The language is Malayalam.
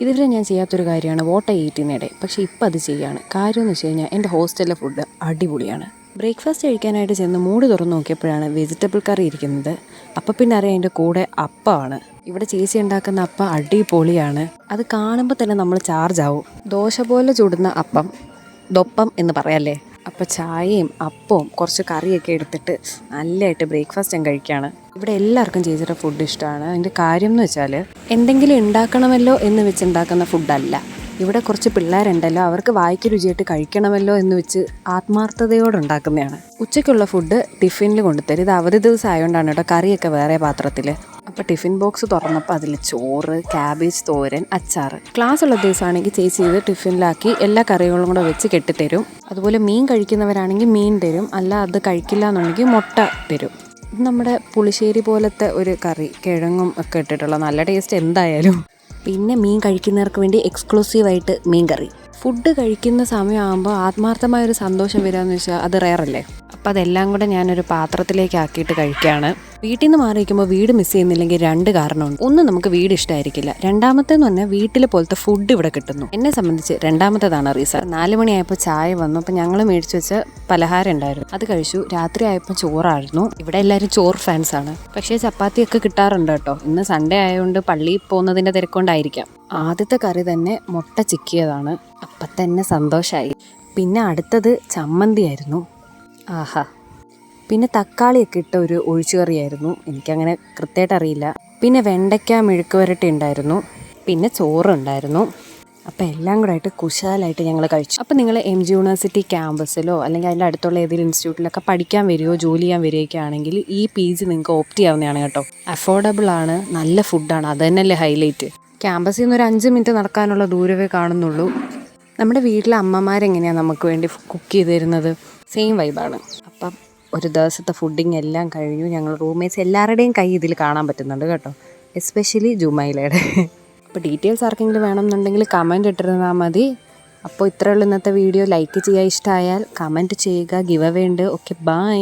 ഇതുവരെ ഞാൻ ചെയ്യാത്തൊരു കാര്യമാണ് വോട്ട ഈറ്റുന്നിടെ പക്ഷേ ഇപ്പം അത് ചെയ്യാണ്. കാര്യം എന്ന് വെച്ച് കഴിഞ്ഞാൽ എന്റെ ഹോസ്റ്റലിലെ ഫുഡ് അടിപൊളിയാണ്. ബ്രേക്ക്ഫാസ്റ്റ് കഴിക്കാനായിട്ട് ചെന്ന് മൂട് തുറന്ന് നോക്കിയപ്പോഴാണ് വെജിറ്റബിൾ കറി ഇരിക്കുന്നത്. അപ്പം പിന്നെ അറിയാം അതിന്റെ കൂടെ അപ്പമാണ് ഇവിടെ ചേച്ചി ഉണ്ടാക്കുന്ന അപ്പം അടിപൊളിയാണ്. അത് കാണുമ്പോൾ തന്നെ നമ്മൾ ചാർജ് ആവും. ദോശ പോലെ ചുടുന്ന അപ്പം. ദൊപ്പം എന്ന് പറയാല്ലേ? അപ്പോൾ ചായയും അപ്പവും കുറച്ച് കറിയൊക്കെ എടുത്തിട്ട് നല്ലതായിട്ട് ബ്രേക്ക്ഫാസ്റ്റ് ഞാൻ കഴിക്കുകയാണ് ഇവിടെ എല്ലാവർക്കും ചേച്ചിയുടെ ഫുഡ് ഇഷ്ടമാണ്. അതിന്റെ കാര്യം എന്ന് വെച്ചാൽ എന്തെങ്കിലും ഉണ്ടാക്കണമല്ലോ എന്ന് വെച്ച് ഉണ്ടാക്കുന്ന ഫുഡല്ല ഇവിടെ കുറച്ച് പിള്ളേരുണ്ടല്ലോ അവർക്ക് വായിക്ക് രുചിയായിട്ട് കഴിക്കണമല്ലോ എന്ന് വെച്ച് ആത്മാർത്ഥതയോടെ ഉണ്ടാക്കുന്നതാണ്. ഉച്ചയ്ക്കുള്ള ഫുഡ് ടിഫിനിൽ കൊണ്ടുതരും ഇത് അവധി ദിവസം ആയതുകൊണ്ടാണ് കേട്ടോ കറിയൊക്കെ വേറെ പാത്രത്തിൽ അപ്പോൾ ടിഫിൻ ബോക്സ് തുറന്നപ്പോൾ അതിൽ ചോറ് ക്യാബേജ് തോരൻ അച്ചാർ. ക്ലാസ് ഉള്ള ദിവസമാണെങ്കിൽ ചേച്ചി ഇത് ടിഫിനിലാക്കി എല്ലാ കറികളും കൂടെ വെച്ച് കെട്ടിത്തരും. അതുപോലെ മീൻ കഴിക്കുന്നവരാണെങ്കിൽ മീൻ തരും. അല്ല അത് കഴിക്കില്ല എന്നുണ്ടെങ്കിൽ മുട്ട തരും. നമ്മുടെ പുളിശ്ശേരി പോലത്തെ ഒരു കറി കിഴങ്ങും ഒക്കെ ഇട്ടിട്ടുള്ള നല്ല ടേസ്റ്റ് എന്തായാലും. പിന്നെ മീൻ കഴിക്കുന്നവർക്ക് വേണ്ടി എക്സ്ക്ലൂസീവായിട്ട് മീൻ കറി ഫുഡ് കഴിക്കുന്ന സമയമാകുമ്പോൾ ആത്മാർത്ഥമായ ഒരു സന്തോഷം എന്ന് വെച്ചാൽ അത് റയറല്ലേ അപ്പോൾ അതെല്ലാം കൂടെ ഞാനൊരു പാത്രത്തിലേക്ക് ആക്കിയിട്ട് കഴിക്കുകയാണ് വീട്ടിൽ നിന്ന് മാറി വയ്ക്കുമ്പോൾ വീട് മിസ് ചെയ്യുന്നില്ലെങ്കിൽ രണ്ട് കാരണമുണ്ട്. ഒന്ന് നമുക്ക് വീട് ഇഷ്ടമായിരിക്കില്ല രണ്ടാമത്തേന്ന് പറഞ്ഞാൽ വീട്ടിലെ പോലത്തെ ഫുഡ് ഇവിടെ കിട്ടുന്നു. എന്നെ സംബന്ധിച്ച് രണ്ടാമത്തേതാണ് റീസൺ നാല് മണിയായപ്പോൾ ചായ വന്നു. അപ്പോൾ ഞങ്ങൾ മേടിച്ച് വെച്ച പലഹാരം ഉണ്ടായിരുന്നു. അത് കഴിച്ചു. രാത്രി ആയപ്പോൾ ചോറായിരുന്നു. ഇവിടെ എല്ലാവരും ചോറ് ഫാൻസ് ആണ്. പക്ഷേ ചപ്പാത്തിയൊക്കെ കിട്ടാറുണ്ട് കേട്ടോ. ഇന്ന് സൺഡേ ആയതുകൊണ്ട് പള്ളിയിൽ പോകുന്നതിന്റെ തിരക്കൊണ്ടായിരിക്കാം. ആദ്യത്തെ കറി തന്നെ മുട്ട ചിക്കിയതാണ്. അപ്പം തന്നെ സന്തോഷമായി പിന്നെ അടുത്തത് ചമ്മന്തിയായിരുന്നു. ആഹാ. പിന്നെ തക്കാളിയൊക്കെ ഇട്ട ഒരു ഒഴിച്ചുകറിയായിരുന്നു. എനിക്കങ്ങനെ കൃത്യമായിട്ട് അറിയില്ല പിന്നെ വെണ്ടയ്ക്ക മെഴുക്ക് വരട്ടി ഉണ്ടായിരുന്നു. പിന്നെ ചോറുണ്ടായിരുന്നു. അപ്പോൾ എല്ലാം കൂടെ ആയിട്ട് കുശാലായിട്ട് ഞങ്ങൾ കഴിച്ചു. അപ്പോൾ നിങ്ങൾ എം ജി യൂണിവേഴ്സിറ്റി ക്യാമ്പസിലോ അല്ലെങ്കിൽ അതിന്റെ അടുത്തുള്ള ഏതെങ്കിലും ഇൻസ്റ്റിറ്റ്യൂട്ടിലൊക്കെ പഠിക്കാൻ വരികയോ ജോലി ചെയ്യാൻ വരികയൊക്കെ ആണെങ്കിൽ ഈ പി ജി നിങ്ങൾക്ക് ഓപ്റ്റ് ചെയ്യാവുന്നതാണ് കേട്ടോ. അഫോർഡബിൾ ആണ് നല്ല ഫുഡാണ്. അത് തന്നെയല്ലേ ഹൈലൈറ്റ്. ക്യാമ്പസിൽ നിന്ന് ഒരു അഞ്ച് മിനിറ്റ് നടക്കാനുള്ള ദൂരമേ കാണുന്നുള്ളൂ. നമ്മുടെ വീട്ടിലെ അമ്മമാരെങ്ങനെയാണ് നമുക്ക് വേണ്ടി കുക്ക് ചെയ്ത് തരുന്നത് സെയിം വൈബാണ് അപ്പം ഒരു ദിവസത്തെ ഫുഡിങ് എല്ലാം കഴിഞ്ഞു. ഞങ്ങൾ റൂംമേറ്റ്സ് എല്ലാവരുടെയും കൈ ഇതിൽ കാണാൻ പറ്റുന്നുണ്ട് കേട്ടോ. എസ്പെഷ്യലി ജുമൈലയുടെ. അപ്പോൾ ഡീറ്റെയിൽസ് ആർക്കെങ്കിലും വേണമെന്നുണ്ടെങ്കിൽ കമന്റ് ഇട്ടിരുന്നാൽ മതി. അപ്പോൾ ഇത്രയുള്ള ഇന്നത്തെ വീഡിയോ ലൈക്ക് ചെയ്യുക ഇഷ്ടമായാൽ കമന്റ് ചെയ്യുക ഗിവ് അവേ ഉണ്ട്. Okay bye